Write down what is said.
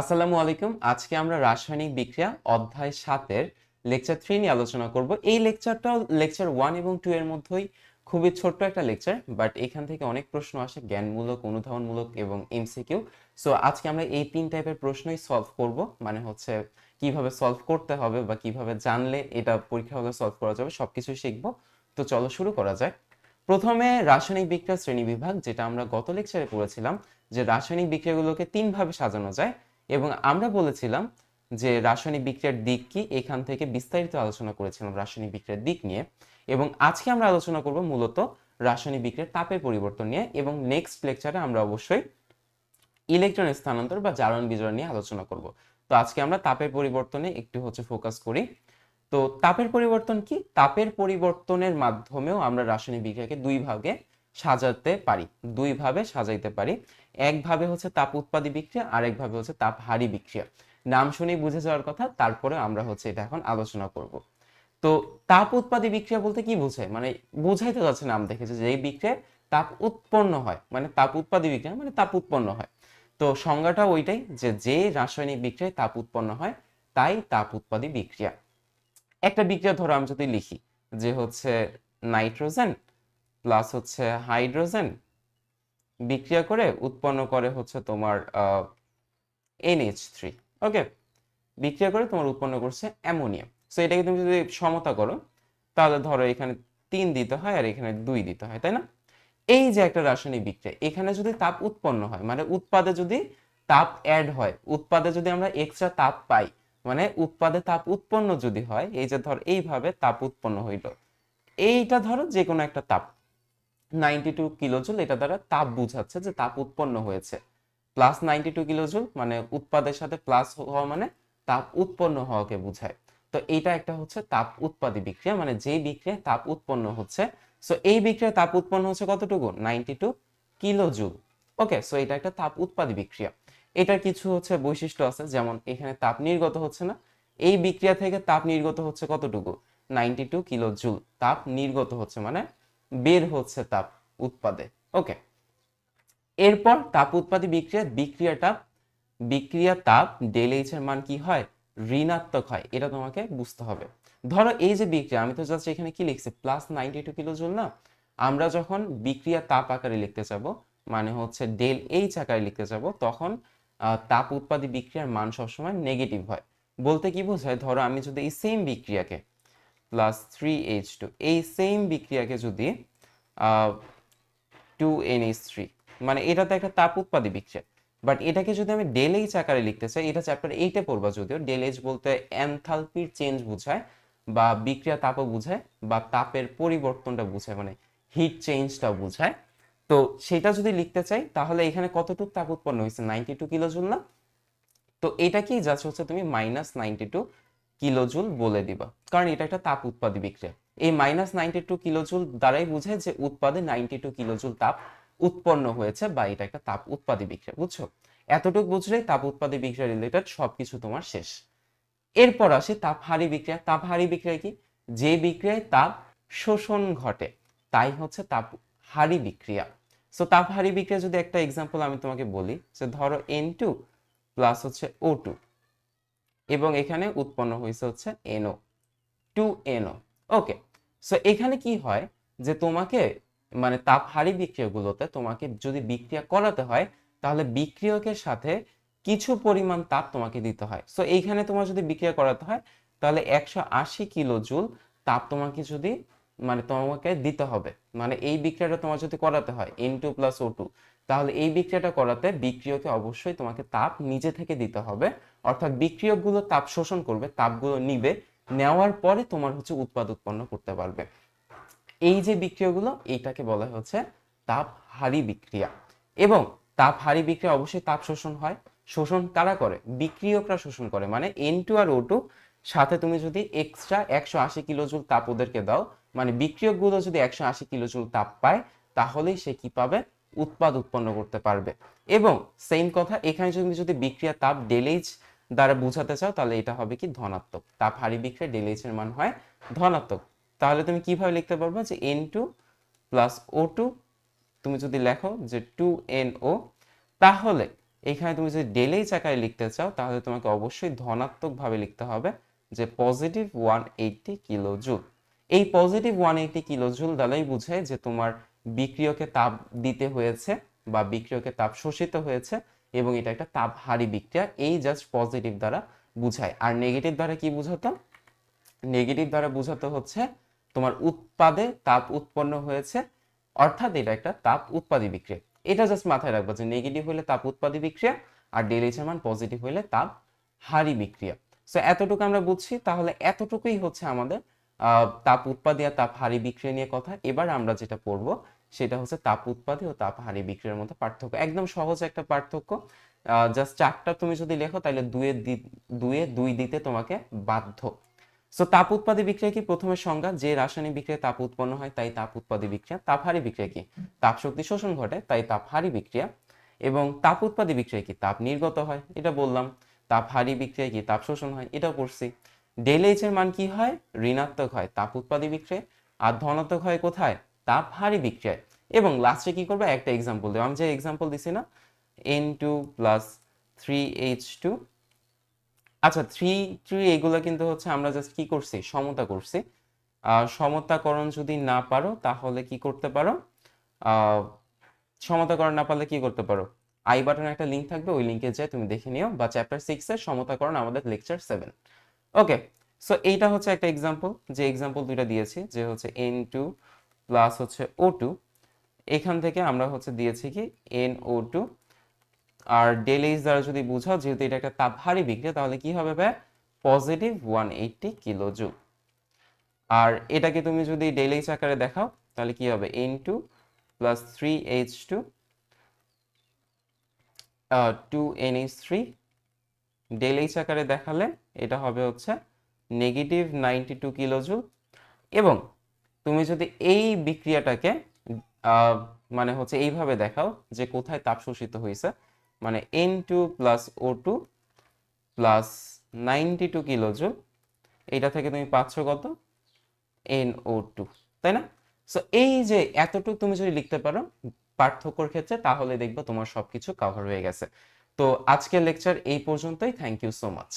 আসসালামু আলাইকুম। আজকে আমরা রাসায়নিক বিক্রিয়া অধ্যায় সাতের লেকচার থ্রি নিয়ে আলোচনা করব। এই লেকচারটাও লেকচার ওয়ান এবং টু এর মধ্যেই খুবই ছোট্ট একটা লেকচার, বাট এখান থেকে অনেক প্রশ্ন আসে, জ্ঞানমূলক, অনুধাবনমূলক এবং এমসিকিউ সো আজকে আমরা এই তিন টাইপের প্রশ্নই সলভ করব মানে হচ্ছে কীভাবে সলভ করতে হবে বা কীভাবে জানলে এটা পরীক্ষা হলে সলভ করা যাবে, সবকিছুই শিখব। তো চলো শুরু করা যাক। প্রথমে রাসায়নিক বিক্রিয়া শ্রেণি বিভাগ, যেটা আমরা গত লেকচারে পড়েছিলাম, যে রাসায়নিক বিক্রিয়াগুলোকে তিন ভাবে সাজানো যায়। এবং আমরা বলেছিলাম যে রাসায়নিক বিক্রিয়ার দিক কি? এখান থেকে বিস্তারিত আলোচনা করেছিলাম রাসায়নিক বিক্রিয়ার দিক নিয়ে এবং আজকে আমরা আলোচনা করব মূলত রাসায়নিক বিক্রিয়ার তাপের পরিবর্তন নিয়ে এবং নেক্সট লেকচারে আমরা অবশ্যই ইলেকট্রন স্থানান্তর বা জারণ বিজারণ নিয়ে আলোচনা করব। তো আজকে আমরা তাপের পরিবর্তনে একটু হচ্ছে ফোকাস করি। তো তাপের পরিবর্তন কি? তাপের পরিবর্তনের মাধ্যমেও আমরা রাসায়নিক বিক্রিয়াকে দুই ভাগে সাজাতে পারি, দুই ভাবে সাজাইতে পারি। একভাবে হচ্ছে তাপ উৎপাদী বিক্রিয়া আর একভাবে হচ্ছে তাপ হারি বিক্রিয়া। নাম শুনেই বুঝে যাওয়ার কথা তারপরে আমরা হচ্ছে এটা এখন আলোচনা করব। তো তাপ উৎপাদী বিক্রিয়া বলতে কি বোঝায়? মানে বোঝাইতে যাচ্ছে নাম দেখেছে যে এই বিক্রিয়ায় তাপ উৎপন্ন হয় মানে তাপ উৎপাদী বিক্রিয়া মানে তাপ উৎপন্ন হয়। তো সংজ্ঞাটা ওইটাই যে যে রাসায়নিক বিক্রিয়ায় তাপ উৎপন্ন হয়, তাই তাপ উৎপাদী বিক্রিয়া। একটা বিক্রিয়া ধরো আমি যদি লিখি, যে হচ্ছে নাইট্রোজেন প্লাস হচ্ছে হাইড্রোজেন বিক্রিয়া করে উৎপন্ন করে হচ্ছে তোমার এনএইচ থ্রি ওকে বিক্রিয়া করে তোমার উৎপন্ন করছে অ্যামোনিয়া। সো এটাকে তুমি যদি সমতা করো, তাহলে ধরো এখানে তিন দিতে হয় আর এখানে দুই দিতে হয়, তাই না? এই যে একটা রাসায়নিক বিক্রিয়া, এখানে যদি তাপ উৎপন্ন হয় মানে উৎপাদে যদি তাপ অ্যাড হয়, উৎপাদে যদি আমরা এক্সট্রা তাপ পাই মানে উৎপাদে তাপ উৎপন্ন যদি হয়, এই যে ধর এইভাবে তাপ উৎপন্ন হইল, এইটা ধরো যে কোনো একটা তাপ। নাইনটি টু কিলোজুল, এটা দ্বারা তাপ বুঝাচ্ছে যে তাপ উৎপন্ন হয়েছে। প্লাস নাইনটি টু কিলোজুল মানে উৎপাদের সাথে প্লাস হওয়া মানে তাপ উৎপন্ন হওয়াকে তো এটা একটা হচ্ছে তাপ উৎপাদী বিক্রিয়া মানে যে তাপ উৎপন্ন হচ্ছে। সো এই তাপ উৎপন্ন হচ্ছে কতটুকু? Ninety two kilojoule. Okay so এটা একটা তাপ উৎপাদী বিক্রিয়া। এটার কিছু হচ্ছে বৈশিষ্ট্য আছে, যেমন এখানে তাপ নির্গত হচ্ছে না। এই বিক্রিয়া থেকে তাপ নির্গত হচ্ছে কতটুকু? নাইনটি টু কিলো জুল তাপ নির্গত হচ্ছে মানে বের হচ্ছে তাপ উৎপাদে। ওকে। এরপর তাপ উৎপাদী বিক্রিয়া, বিক্রিয়াটা, বিক্রিয়া তাপ ডেল এইচ এর মান কি হয়? ঋণাত্মক হয়। এটা তোমাকে বুঝতে হবে। ধরো এই যে বিক্রিয়া, আমি তো জাস্ট এখানে কি লিখছি? Plus ninety two kilo joule না? আমরা যখন বিক্রিয়া তাপ আকারে লিখতে যাব মানে হচ্ছে ডেল এইচ আকারে লিখতে যাব, তখন তাপ উৎপাদী বিক্রিয়ার মান সবসময় নেগেটিভ হয়। বলতে কি বোঝায়? ধরো আমি যদি এই সেম বিক্রিয়াকে প্লাস থ্রি এইচ টু এই সেম বিক্রিয়াকে যদি টু এন এইচ থ্রি মানে এটাতে একটা তাপ উৎপাদী বিক্রিয়া। বাট এটাকে যদি আমি ডেল এইচ আকারে লিখতে চাই, এটা চ্যাপ্টার এইটে পড়বা যদিও ডেল এইচ বলতে এনথালপির চেঞ্জ বোঝায়, বা বিক্রিয়া তাপও বোঝায়, বা তাপের পরিবর্তনটা বোঝায় মানে হিট চেঞ্জটা বোঝায়। তো সেটা যদি লিখতে চাই, তাহলে এখানে কতটুকু তাপ উৎপন্ন হয়েছে? নাইনটি টু কিলোজুল না? তো এটা কি জাস্ট হচ্ছে তুমি মাইনাস নাইনটি টু কিলোজুল বলে দিবা। কারণ এটা একটা তাপ উৎপাদী বিক্রিয়া। এই মাইনাস নাইনটি টু কিলোজুল দ্বারাই বুঝে যে উৎপাদে নাইনটি টু কিলোজুল তাপ উৎপন্ন হয়েছে বা এটা একটা তাপ উৎপাদী বিক্রিয়া, বুঝছ? এতটুকু বুঝলেই তাপ উৎপাদী বিক্রিয়া রিলেটেড সবকিছু তোমার শেষ। এরপর আসে তাপহারী বিক্রিয়া। তাপহারী বিক্রিয়া কি? যে বিক্রিয়ায় তাপ শোষণ ঘটে, তাই হচ্ছে তাপ হারি বিক্রিয়া। সো তাপহারী বিক্রিয়া যদি একটা এক্সাম্পল আমি তোমাকে বলি, যে ধরো এন টু প্লাস হচ্ছে ও টু এবং এখানে উৎপন্ন হয়েছে হচ্ছে NO two NO okay so এখানে কি হয় যে তোমাকে মানে তাপহারী বিক্রিয়াগুলোতে তোমাকে যদি বিক্রিয়া করাতে হয়, তাহলে বিক্রিয়কের সাথে কিছু পরিমাণ তাপ তোমাকে দিতে হয়। সো এইখানে তোমার যদি বিক্রিয়া করাতে হয়, তাহলে একশো আশি কিলো জুল তাপ তোমাকে যদি মানে তোমাকে দিতে হবে। মানে এই বিক্রিয়াটা তোমার যদি করাতে হয় N two plus O two তাহলে এই বিক্রিয়াটা করাতে বিক্রিয়কে অবশ্যই তোমাকে তাপ নিজে থেকে দিতে হবে। অর্থাৎ বিক্রিয়কগুলো তাপ শোষণ করবে, তাপগুলো নিবে, নেওয়ার পরে তোমার হচ্ছে উৎপাদ উৎপন্ন করতে পারবে। এই যে বিক্রিয়াগুলো, এইটাকে বলা হচ্ছে তাপ হারি বিক্রিয়া। এবং তাপ হারি বিক্রিয়া অবশ্যই তাপ শোষণ হয়। শোষণ কারা করে? বিক্রিয়করা শোষণ করে। মানে এন টু আর ও টু সাথে তুমি যদি এক্সট্রা একশো আশি কিলোজুল তাপ ওদেরকে দাও মানে বিক্রিয়কগুলো যদি একশো আশি কিলোজুল তাপ পায়, তাহলেই সে কি পাবে? উৎপাদ উৎপন্ন করতে পারবে। এবং সেম কথা, এখানে তুমি যদি বিক্রিয়া তাপ ডেলেজ দ্বারা বোঝাতে চাও, তাহলে এটা হবে কি ধনাত্মক। তাপ হারি বিক্রিয়া ডেলেজ এর মান হয় ধনাত্মক। তাহলে তুমি কীভাবে লিখতে পারবে যে N two plus O two তুমি যদি লেখো যে টু এন ও তাহলে এখানে তুমি যদি ডেলেই আকারে লিখতে চাও, তাহলে তোমাকে অবশ্যই ধনাত্মকভাবে লিখতে হবে যে positive one eighty kilo joule এই positive one eighty kilo joule দ্বারাই বুঝায় যে তোমার বিক্রিয়কে তাপ দিতে হয়েছে বা বিক্রিয়কে তাপ শোষিত হয়েছে এবং এটা একটা তাপহারী বিক্রিয়া। এই জাস্ট পজিটিভ দ্বারা বুঝায়। আর নেগেটিভ দ্বারা কি বুঝাতো? নেগেটিভ দ্বারা বোঝাতে হচ্ছে তোমার উৎপাদে তাপ উৎপন্ন হয়েছে, অর্থাৎ এটা একটা তাপ উৎপাদী বিক্রিয়া। এটা জাস্ট মাথায় রাখবা যে নেগেটিভ হলে তাপ উৎপাদী বিক্রিয়া আর ডেলিচ মান পজিটিভ হলে তাপ হারি বিক্রিয়া। সো এতটুকু আমরা বুঝছি। তাহলে এতটুকুই হচ্ছে আমাদের তাপ উৎপাদী আর তাপ হারি বিক্রিয়া নিয়ে কথা। এবার আমরা যেটা পড়ব সেটা হচ্ছে তাপ উৎপাদী ও তাপ হারি বিক্রিয়ার মধ্যে পার্থক্য। একদম সহজ একটা পার্থক্য। জাস্ট চারটা তুমি যদি লেখো, তাহলে দুয়ে দুয়ে দুই দিতে তোমাকে বাধ্য। সো তাপ উৎপাদী বিক্রিয়া কি? প্রথমে সংজ্ঞা, যে রাসায়নিক বিক্রিয়া তাপ উৎপন্ন হয়, তাই তাপ উৎপাদী বিক্রিয়া। তাপহারী বিক্রিয়া কি? তাপ শক্তি শোষণ ঘটে, তাই তাপহারী বিক্রিয়া। এবং তাপ উৎপাদী বিক্রিয়া কি? তাপ নির্গত হয়, এটা বললাম। তাপহারী বিক্রিয়া কি? তাপ শোষণ হয় এটা পড়ছি। ডেল এর মান কি হয়? ঋণাত্মক হয়, তাপ উৎপাদী বিক্রিয়া। আর ধনাত্মক হয় কোথায়? তাপহারী বিক্রিয়ায় এবং লাস্টে কি করবে? একটা এক্সাম্পল দেবো। আমি যে এক্সাম্পল দিছি না N two plus three H two আচ্ছা থ্রি থ্রি এগুলো কিন্তু হচ্ছে আমরা জাস্ট কি করছি? সমতা করছি। সমতাকরণ যদি না পারো, তাহলে কি করতে পারো? সমতাকরণ না পারলে কি করতে পারো? আই বাটনে একটা লিঙ্ক থাকবে, ওই লিঙ্কে যেয়ে তুমি দেখে নিও বা চ্যাপ্টার সিক্স এর সমতাকরণ আমাদের লেকচার সেভেন ওকে সো এইটা হচ্ছে একটা এক্সাম্পল যে এক্সাম্পল দুইটা দিয়েছি, যে হচ্ছে এন টু প্লাস হচ্ছে ও টু এখান থেকে আমরা হচ্ছে দিয়েছি কি এন ও টু আর ডেল এইচ দ্বারা যদি বুঝাও, যেহেতু এটা একটা তাপহারী বিক্রিয়া, তাহলে কি হবে ভাই positive one eighty kilo joule আর এটাকে তুমি যদি ডেল এইচ আকারে দেখাও, তাহলে কি হবে? N two plus three H two two N H three del H আকারে দেখালে এটা হবে হচ্ছে negative ninety two kilo joule এবং তুমি যদি এই বিক্রিয়াটাকে মানে হচ্ছে এইভাবে দেখাও যে কোথায় তাপ শোষিত হয়েছে মানে N two plus O two plus ninety two kilojoule এইটা থেকে তুমি পাচ্ছ কত? এন ও টু তাই না? সো এই যে এতটুকু তুমি যদি লিখতে পারো পার্থক্যর ক্ষেত্রে, তাহলে দেখবে তোমার সবকিছু কভার হয়ে গেছে। তো আজকের লেকচার এই পর্যন্তই থ্যাংক ইউ সো মাচ